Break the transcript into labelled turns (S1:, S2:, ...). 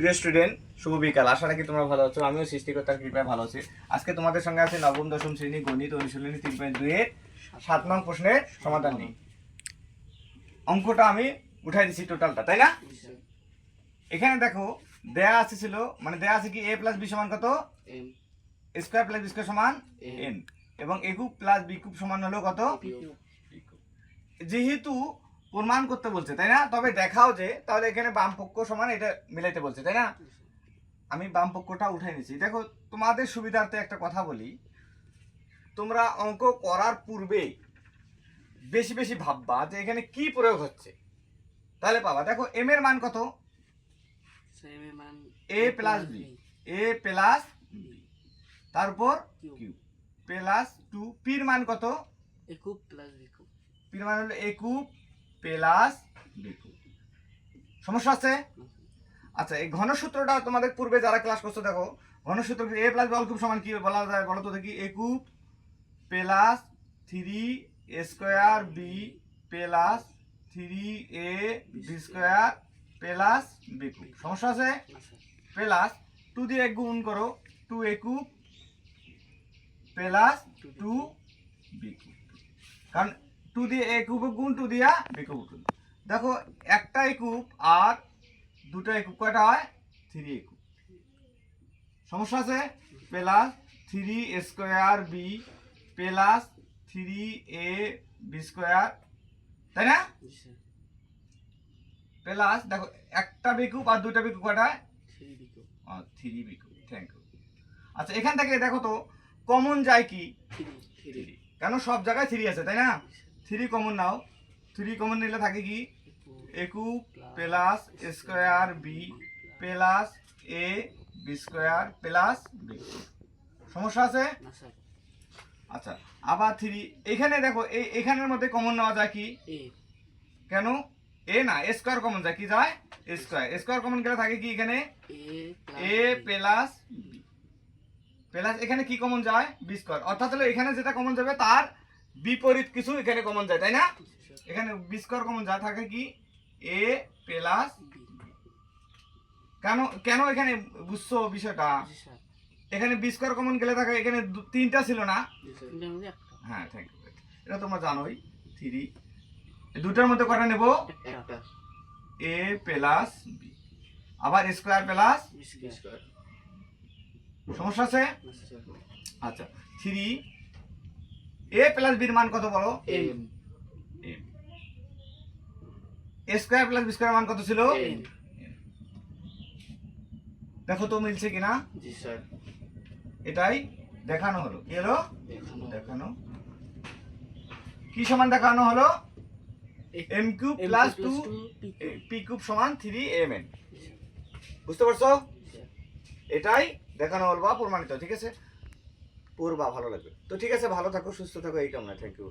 S1: প্রিয় স্টুডেন্ট শুভ বিকাল। আশা রাখি তোমরা ভালো আছো আমিও সৃষ্টিকর্তার কৃপায় ভালো আছি। আজকে তোমাদের সঙ্গে আছে নবম দশম শ্রেণি গণিত অনুশীলনী তিন পয়েন্ট দুইয়ের সাত নং প্রশ্নের সমাধান নেই অঙ্কটা আমি উঠাই দিছি টোটালটা তাই না? এখানে দেখো দেয়া আছে ছিল মানে দেয়া আছে কি এ প্লাস বি সমান কত? স্কোয়ার প্লাস বি স্কোয়ার সমান
S2: এন
S1: এন এবং a cube plus b cube সমান হলো কত? যেহেতু প্রমাণ করতে বলছে তাই না? তবে দেখাও যে তাহলে এখানে বাম পক্ষ সমান এটা মিলাইতে বলছে তাই না? আমি বাম পক্ষটা উঠাই নিছি দেখো তোমাদের সুবিধার্থে একটা কথা বলি। তোমরা অঙ্ক করার পূর্বে বেশি বেশি ভাববা যে এখানে কি প্রয়োগ হচ্ছে। তাহলে পাবা। দেখো এম এর মান কত? A plus b a plus তারপর
S2: কিউ
S1: প্লাস টু পির মান কত?
S2: এ কুব প্লাস বিকুব
S1: পির মান হলো এ কিউব প্লাস সমস্যা আছে? আচ্ছা এই ঘনসূত্রটা তোমাদের পূর্বে যারা ক্লাস করছ দেখো ঘনসূত্র এ প্লাস বল কিউব সমান কি বলা যায় বলো তো দেখি? A cube plus three a square b plus three a b square plus b সমস্যা আছে? প্লাস টু দিয়ে এক গুণ করো two a cube plus two b কারণ টু দিয়ে এ কিউব গুণ টু দিয়া বি কিউব গুণ। দেখো একটা এ কিউব আর দুটো এ কিউব, কয়টা হয়? Three a cube. সমস্যা আছে? Plus three square b plus three a b square তাই না? প্লাস দেখো, একটা বি কিউব আর দুটা বি কিউব, কয়টা
S2: three b cube
S1: three b cube. Thank you আচ্ছা এখান থেকে দেখো তো কমন যায় কি? কেন সব জায়গায় থ্রি আছে, তাই না? থ্রি কমন নাও। থ্রি কমন নিলে থাকে কি? একু plus square b plus a b square plus b সমস্যা আছে? আচ্ছা আবার থ্রি। এখানে দেখো এই এখানের মধ্যে কমন নেওয়া যায় কি? কেন? এ না স্কোয়ার কমন যায়। কি যায়? স্কোয়ার স্কোয়ার কমন গেলে থাকে কি এখানে?
S2: এ
S1: প্লাস বি প্লাস এখানে কি কমন যায়? বি স্কোয়ার অর্থাৎ হলো এখানে যেটা কমন যাবে তার বিপরীত কিছু এখানে কমন যায় তাই না? এখানে বি স্কোয়ার কমন যা থাকে কি? এ প্লাস কেন কেন এখানে বুঝছ বিষয়টা? এখানে বি স্কোয়ার কমন গেলে থাকে এখানে তিনটা ছিল না? হ্যাঁ থ্যাংক ইউ এটা তোমরা জানোই থ্রি দুটার মধ্যে কটা নেব? এ প্লাস বি আবার স্কোয়ার প্লাস
S2: স্কোয়ার
S1: সমস্যা আছে? আচ্ছা থ্রি এ প্লাস বির মান কত বলো?
S2: M
S1: a square plus b square মান কত ছিল? দেখো তো মিলছে কিনা?
S2: জি স্যার।
S1: এটাই দেখানো হলো। কি হলো?
S2: দেখানো।
S1: দেখানো। কি সমান দেখানো হলো? M cube plus two p cube সমান থ্রি এম এন বুঝতে পারছ? এটাই দেখানো হলো বা প্রমাণিত ঠিক আছে? পড়বা ভালো লাগবে। তো ঠিক আছে ভালো থাকো সুস্থ থাকো এই কামনা থ্যাংক ইউ